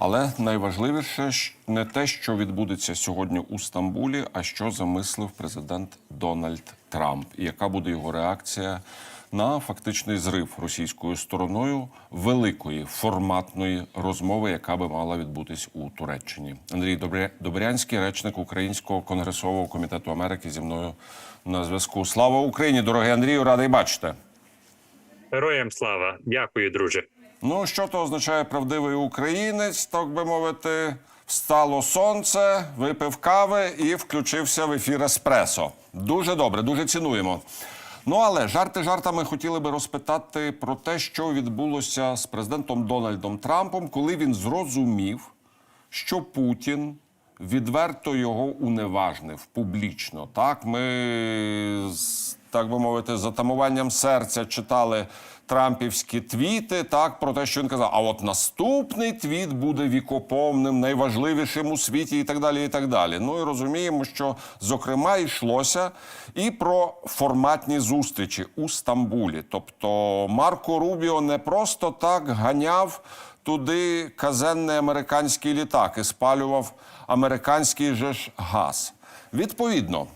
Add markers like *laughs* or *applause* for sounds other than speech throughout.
Але найважливіше не те, що відбудеться сьогодні у Стамбулі, а що замислив президент Дональд Трамп, і яка буде його реакція на фактичний зрив російською стороною великої форматної розмови, яка би мала відбутись у Туреччині. Андрій Добря- Добрянський, речник Українського конгресового комітету Америки, зі мною на зв'язку. Слава Україні, дорогий Андрію, радий бачити. Героям слава, дякую, друже. Ну, що то означає правдивий українець, так би мовити, встало сонце, випив кави і включився в ефір Еспресо. Дуже добре, дуже цінуємо. Ну але жарти жартами хотіли би розпитати про те, що відбулося з президентом Дональдом Трампом, коли він зрозумів, що Путін відверто його уневажнив публічно. Так, ми так би мовити, з затамуванням серця читали трампівські твіти, так про те, що він казав. А от наступний твіт буде вікоповним, найважливішим у світі, і так далі. І так далі. Ну і розуміємо, що зокрема йшлося і про форматні зустрічі у Стамбулі. Тобто Марко Рубіо не просто так ганяв туди казенний американський літак і спалював американський же ж газ. Відповідно,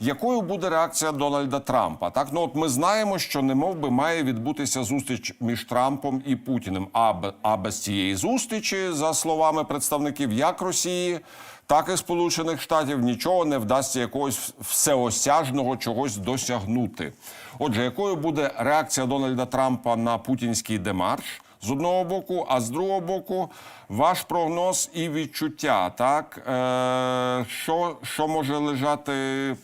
якою буде реакція Дональда Трампа? Так, ну от ми знаємо, що не би має відбутися зустріч між Трампом і Путіним. А, а без цієї зустрічі, за словами представників як Росії, так і Сполучених Штатів, нічого не вдасться якогось всеосяжного чогось досягнути. Отже, якою буде реакція Дональда Трампа на путінський демарш? з одного боку, а з другого боку, ваш прогноз і відчуття, так е, що, що може лежати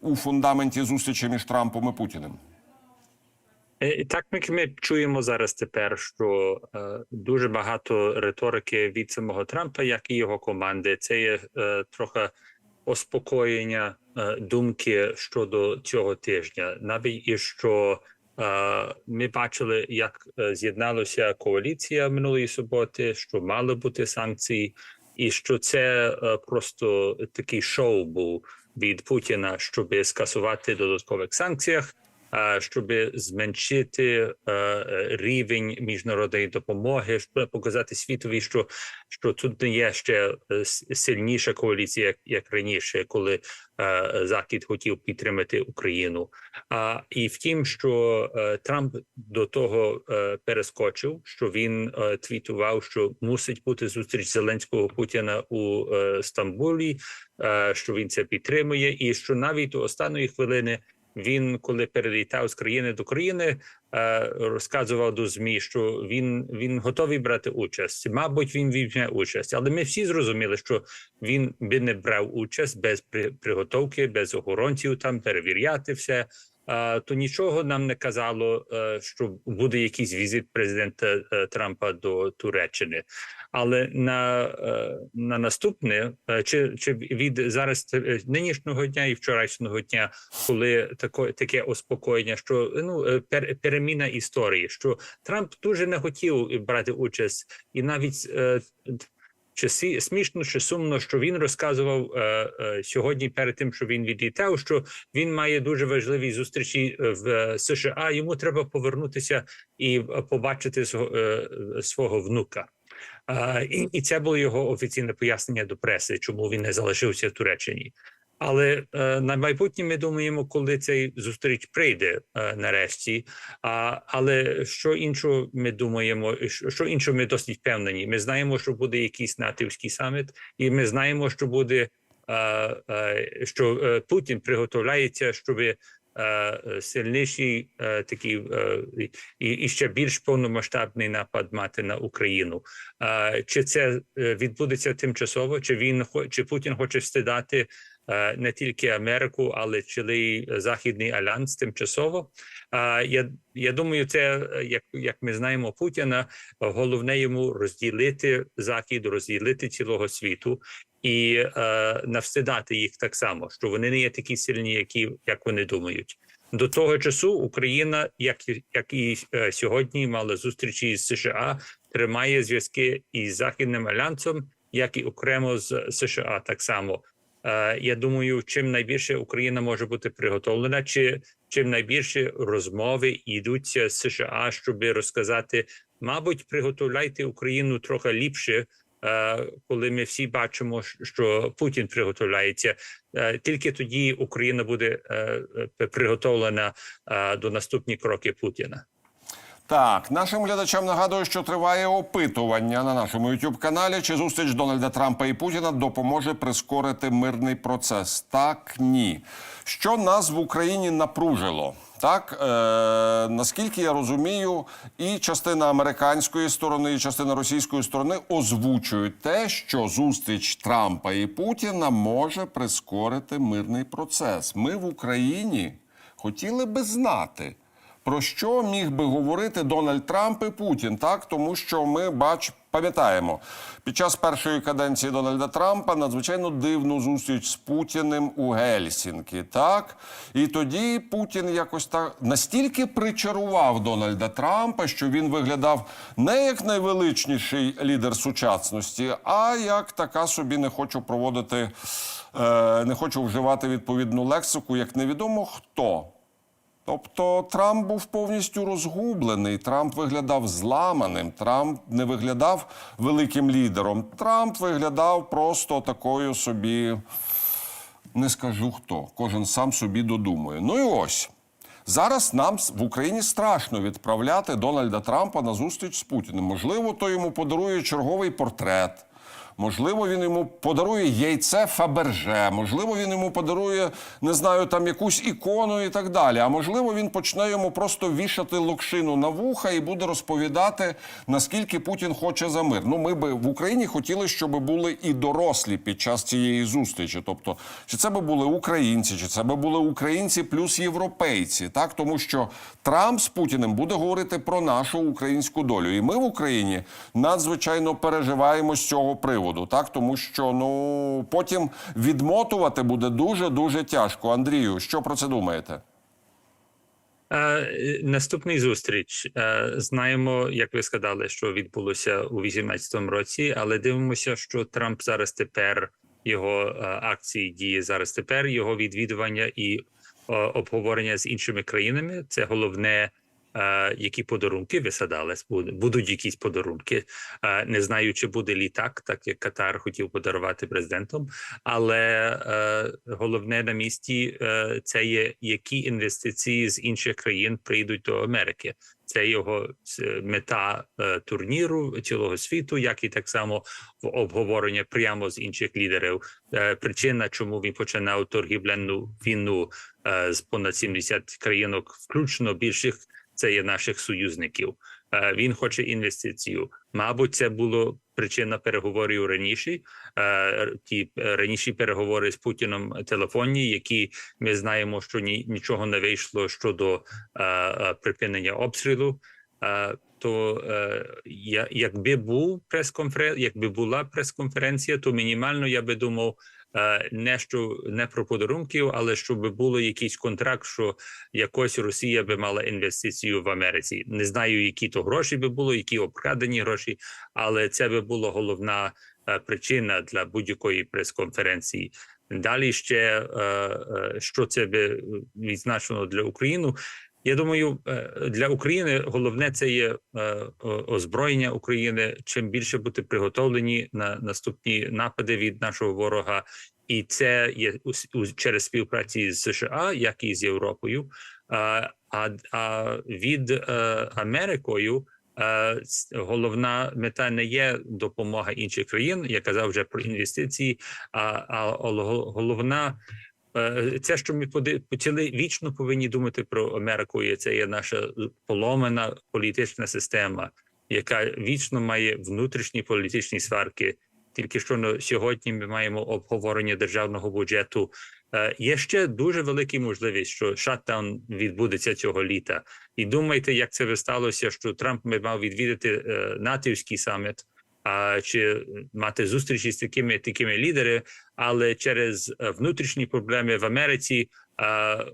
у фундаменті зустрічі між Трампом і Путіним? Е, Так ми, ми чуємо зараз тепер, що е, дуже багато риторики від самого Трампа, як і його команди, це є е, трохи успокоєння е, думки щодо цього тижня, навіть і що е, ми бачили, як е, з'єдналася коаліція минулої суботи, що мали бути санкції, і що це е, просто такий шоу був від Путіна, щоб скасувати додаткових санкціях. Е, щоб зменшити е, е, рівень міжнародної допомоги, щоб показати світові, що, що тут не є ще сильніша коаліція, як, як раніше, коли Захід хотів підтримати Україну. А і втім, що Трамп до того перескочив, що він твітував, що мусить бути зустріч Зеленського Путіна у Стамбулі, що він це підтримує, і що навіть до останньої хвилини він, коли перелітав з країни до країни, е, розказував до змі, що він, він готовий брати участь. Мабуть, він візьме участь, але ми всі зрозуміли, що він би не брав участь без при- приготовки, без охоронців там перевіряти все. То нічого нам не казало, е, що буде якийсь візит президента е, Трампа до Туреччини. Але на, е, на наступне чи, чи від зараз нинішнього дня і вчорашнього дня, коли тако, таке успокоєння, що ну пер, переміна історії, що Трамп дуже не хотів брати участь, і навіть чи смішно, чи сумно, що він розказував е, е, сьогодні перед тим, що він відлітав, що він має дуже важливі зустрічі е, в США. Йому треба повернутися і е, побачити свого, е, свого внука. І це було його офіційне пояснення до преси, чому він не залишився в Туреччині. Але е, на майбутнє ми думаємо, коли цей зустріч прийде е, нарешті. А, але що іншого ми думаємо, що, що іншого ми досить впевнені. Ми знаємо, що буде якийсь натівський саміт, і ми знаємо, що буде е, е, що е, Путін приготовляється, щоб е, сильніший е, такий е, і, і ще більш повномасштабний напад мати на Україну. Е, чи це е, відбудеться тимчасово? Чи він чи Путін хоче встидати не тільки Америку, але цілий західний альянс тимчасово? Е, я, я думаю, це е, як, як ми знаємо Путіна, головне йому розділити захід, розділити цілого світу. І е, навстидати їх так само, що вони не є такі сильні, які як вони думають. До того часу Україна, як і- як і е, сьогодні, мала зустрічі з США, тримає зв'язки із західним альянсом, як і окремо з США. Так само е, я думаю, чим найбільше Україна може бути приготовлена, чи чим найбільше розмови йдуться з США, щоб розказати, мабуть, приготовляйте Україну трохи ліпше е, коли ми всі бачимо, що Путін приготовляється, е, тільки тоді Україна буде е, е, приготовлена е, до наступні кроки Путіна. Так, нашим глядачам нагадую, що триває опитування на нашому youtube каналі Чи зустріч Дональда Трампа і Путіна допоможе прискорити мирний процес? Так, ні. Що нас в Україні напружило? Так, е, наскільки я розумію, і частина американської сторони, і частина російської сторони озвучують те, що зустріч Трампа і Путіна може прискорити мирний процес. Ми в Україні хотіли би знати. Про що міг би говорити Дональд Трамп і Путін? Так, тому що ми бач, пам'ятаємо, під час першої каденції Дональда Трампа надзвичайно дивну зустріч з Путіним у Гельсінкі. Так, і тоді Путін якось так настільки причарував Дональда Трампа, що він виглядав не як найвеличніший лідер сучасності, а як така собі не хочу проводити, е, не хочу вживати відповідну лексику, як невідомо хто. Тобто Трамп був повністю розгублений. Трамп виглядав зламаним. Трамп не виглядав великим лідером. Трамп виглядав просто такою собі. Не скажу хто. Кожен сам собі додумує. Ну і ось. Зараз нам в Україні страшно відправляти Дональда Трампа на зустріч з Путіним. Можливо, то йому подарує черговий портрет. Можливо, він йому подарує яйце Фаберже, можливо, він йому подарує, не знаю, там якусь ікону і так далі. А можливо, він почне йому просто вішати локшину на вуха і буде розповідати, наскільки Путін хоче за мир. Ну, ми би в Україні хотіли, щоб були і дорослі під час цієї зустрічі. Тобто, чи це би були українці, чи це би були українці плюс європейці, так тому що Трамп з Путіним буде говорити про нашу українську долю, і ми в Україні надзвичайно переживаємо з цього приводу, так тому що ну потім відмотувати буде дуже дуже тяжко. Андрію, що про це думаєте? Е, Наступний зустріч Е, знаємо, як ви сказали, що відбулося у 18-му році, але дивимося, що Трамп зараз тепер його е, акції діє зараз тепер його відвідування і е, обговорення з іншими країнами. Це головне. Е, Які подарунки висадались, будуть якісь подарунки. Е, Не знаю, чи буде літак, так як Катар хотів подарувати президентом. Але е, головне на місці це є які інвестиції з інших країн прийдуть до Америки. Це його мета турніру цілого світу, як і так само в обговорення прямо з інших лідерів. Причина, чому він починав торгівельну війну з понад 70 країнок, включно більших, це є наших союзників. Е, він хоче інвестицію. Мабуть, це було причина переговорів раніше. Е, ті е, раніші переговори з Путіном телефонні, які ми знаємо, що ні, нічого не вийшло щодо припинення обстрілу. То я, якби був прес-конференція, якби була прес-конференція, то мінімально я би думав не що не про подарунків, але щоб було якийсь контракт, що якось Росія би мала інвестицію в Америці. Не знаю, які то гроші би було, які обкрадені гроші, але це би була головна е, причина для будь-якої прес-конференції. Далі ще е, е, що це би відзначено для України. Я думаю, е, для України головне це є е, озброєння України. Чим більше бути приготовлені на наступні напади від нашого ворога, і це є через співпраці з США, як і з Європою. А, а, від е, Америкою головна мета не є допомога інших країн. Я казав вже про інвестиції, а, а головна. Е, Це, що ми почали вічно повинні думати про Америку, і це є наша поломана політична система, яка вічно має внутрішні політичні сварки. Тільки що на сьогодні ми маємо обговорення державного бюджету. Е, Є ще дуже велика можливість, що шатдаун відбудеться цього літа. І думайте, як це сталося, що Трамп мав відвідати е, натівський саміт, а чи мати зустрічі з такими такими лідерами, але через е, внутрішні проблеми в Америці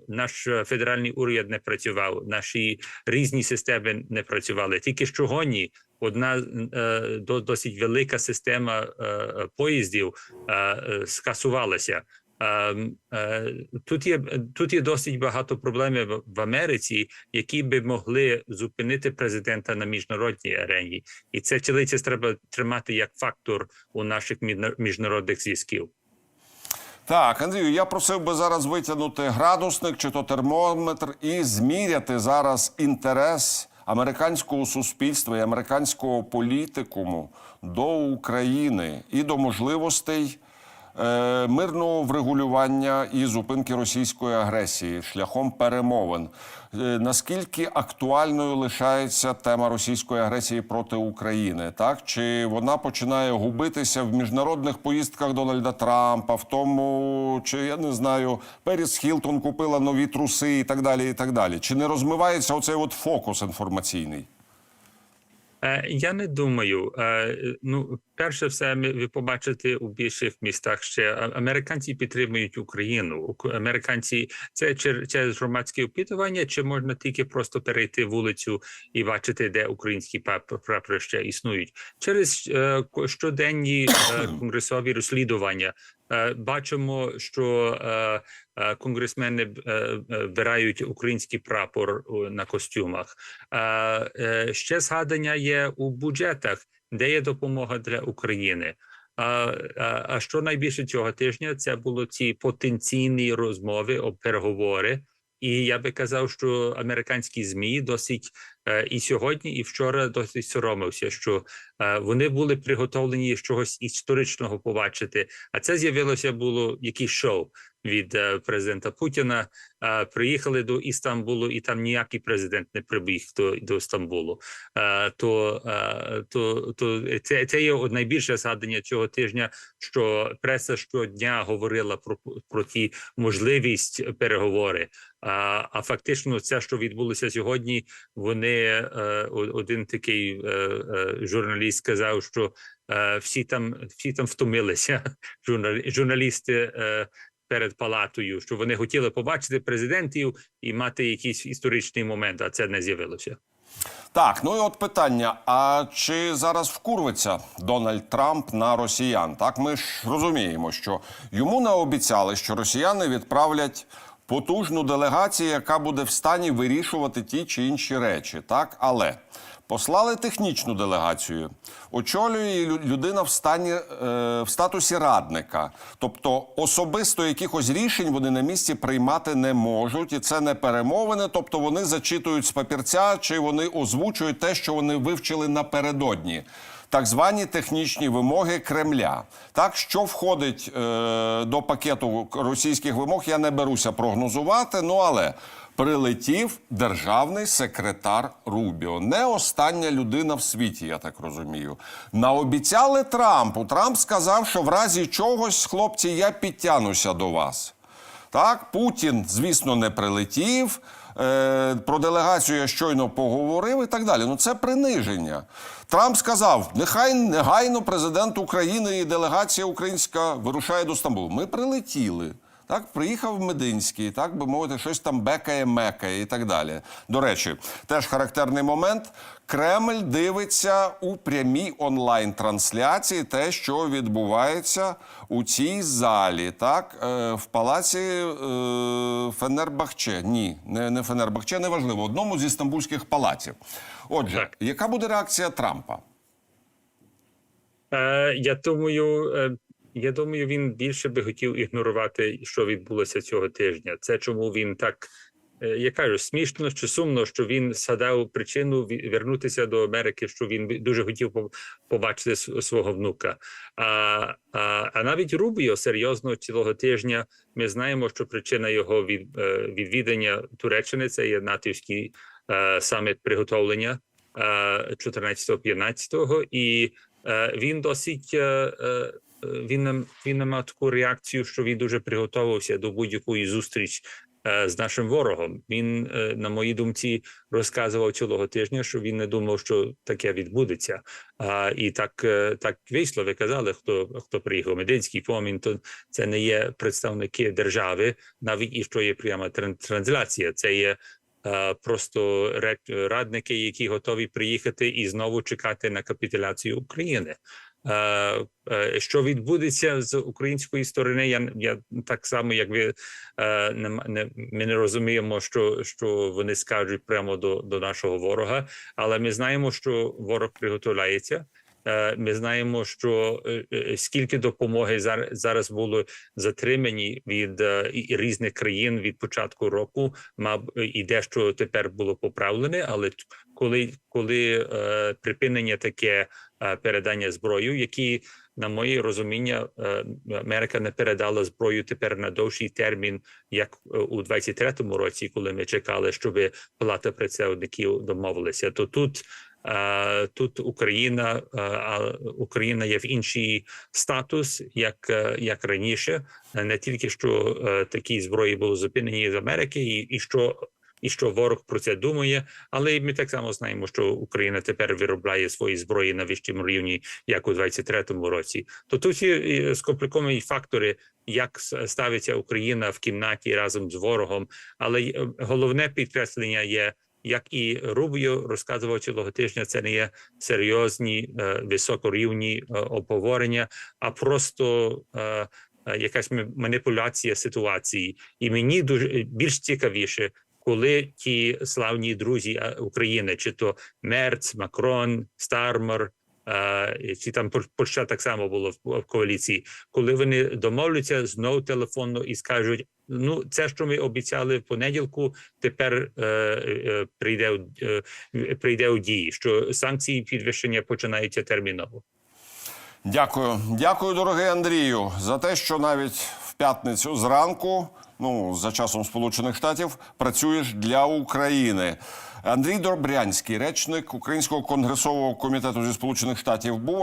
наш федеральний уряд не працював, наші різні системи не працювали. Тільки що гоні одна е, до- досить велика система е, поїздів скасувалася. Ем, е, Тут є тут є досить багато проблем в- Америці, які би могли зупинити президента на міжнародній арені, і це чилийця треба тримати як фактор у наших міжнародних зв'язків. Так, Андрію, я просив би зараз витягнути градусник чи то термометр і зміряти зараз інтерес американського суспільства і американського політикуму до України і до можливостей мирного врегулювання і зупинки російської агресії шляхом перемовин. Е, наскільки актуальною лишається тема російської агресії проти України? Так чи вона починає губитися в міжнародних поїздках Дональда Трампа, в тому, чи я не знаю, Періс Хілтон купила нові труси і так далі, і так далі. Чи не розмивається оцей от фокус інформаційний? Е, Я не думаю. Е, Ну, перше все, ви побачите у більших містах ще американці підтримують Україну. Ук- Американці це чер- через громадське опитування, чи можна тільки просто перейти вулицю і бачити, де українські прапори ще існують через е, щоденні *coughs* конгресові розслідування. Е, Бачимо, що е, е, конгресмени вбирають український прапор на костюмах. Ще згадання є у бюджетах, де є допомога для України. А, що найбільше цього тижня це було ці потенційні розмови о переговори. І я би казав, що американські змі досить і сьогодні, і вчора досить соромився, що е, вони були приготовлені чогось історичного побачити. А це з'явилося було якийсь шоу від е, президента Путіна. Е, приїхали до Істамбулу, і там ніякий президент не прибіг до, до Стамбулу. Е, то, то, то це, це є найбільше згадання цього тижня, що преса щодня говорила про, про ті можливість переговори. А, а фактично, це, що відбулося сьогодні, вони один такий журналіст сказав, що всі там всі там втомилися. *laughs* Журналі, журналісти перед палатою, що вони хотіли побачити президентів і мати якийсь історичний момент, а це не з'явилося. Так, ну і от питання: а чи зараз вкурвиться Дональд Трамп на росіян? Так, ми ж розуміємо, що йому наобіцяли, що росіяни відправлять потужну делегацію, яка буде в стані вирішувати ті чи інші речі. Так, але послали технічну делегацію, очолює людина в стані е, в статусі радника. Тобто особисто якихось рішень вони на місці приймати не можуть, і це не перемовини. Тобто вони зачитують з папірця, чи вони озвучують те, що вони вивчили напередодні. Так звані технічні вимоги Кремля. Так, що входить е, до пакету російських вимог, я не беруся прогнозувати. Ну але прилетів державний секретар Рубіо. Не остання людина в світі, я так розумію. Наобіцяли Трампу. Трамп сказав, що в разі чогось, хлопці, я підтягнуся до вас. Так, Путін, звісно, не прилетів. Е, про делегацію я щойно поговорив і так далі. Ну це приниження. Трамп сказав: нехай негайно президент України і делегація українська вирушає до Стамбулу. Ми прилетіли. Так, приїхав Мединський, так би мовити, щось там бекає, мекає і так далі. До речі, теж характерний момент. Кремль дивиться у прямій онлайн-трансляції те, що відбувається у цій залі, так е, в палаці е, Фенербахче. Ні, не, не Фенербахче, неважливо, одному зі стамбульських палаців. Отже, яка буде реакція Трампа? Е, я думаю, е, я думаю, він більше би хотів ігнорувати, що відбулося цього тижня. Це чому він так. е, Я кажу, смішно чи сумно, що він згадав причину вернутися до Америки, що він дуже хотів побачити свого внука. А, а, а навіть Рубіо серйозно цілого тижня ми знаємо, що причина його від, е, відвідання Туреччини це є натівський е, саміт приготовлення е, 14-15, і він досить він нам він не мав таку реакцію, що він дуже приготувався до будь-якої зустріч е, з нашим ворогом. Він, е, на моїй думці, розказував цілого тижня, що він не думав, що таке відбудеться. І так, е, так вийшло. Ви казали, хто хто приїхав. Мединський помін, то це не є представники держави, навіть і що є пряма тран- трансляція. Це є е, просто радники, які готові приїхати і знову чекати на капітуляцію України. Е, е, Що відбудеться з української сторони? Я я так само, як ви е, не, не ми не розуміємо, що, що вони скажуть прямо до, до нашого ворога, але ми знаємо, що ворог приготовляється. Е, Ми знаємо, що е, е, скільки допомоги зар- зараз було затримані від різних країн від початку року, мав і дещо тепер було поправлене. Але коли, коли припинення таке передання зброю, які на моє розуміння, Америка не передала зброю тепер на довший термін, як у 23-му році, коли ми чекали, щоб палата представників домовилися. То тут тут Україна, е, Україна є в інший статус, як, е, як раніше, не тільки що е, такі зброї були зупинені з Америки, і, і що. І що ворог про це думає, але ми так само знаємо, що Україна тепер виробляє свої зброї на вищому рівні, як у 23-му році. То тут є е, скомпліковані фактори, як ставиться Україна в кімнаті разом з ворогом. Але е, головне підкреслення є, як і Рубіо розказував цього тижня, це не є серйозні е, високорівні е, обговорення, а просто е, якась маніпуляція ситуації. І мені дуже більш цікавіше, коли ті славні друзі України, чи то Мерц, Макрон, Стармер. Чи там Пол- Польща так само було в коаліції, коли вони домовляться знов телефонно і скажуть: ну це, що ми обіцяли в понеділку, тепер е, е, прийде е, прийде у дії, що санкції підвищення починаються терміново. Дякую, дякую, дорогий Андрію, за те, що навіть в п'ятницю зранку, ну за часом Сполучених Штатів, працюєш для України. Андрій Добрянський, речник Українського конгресового комітету зі Сполучених Штатів, був.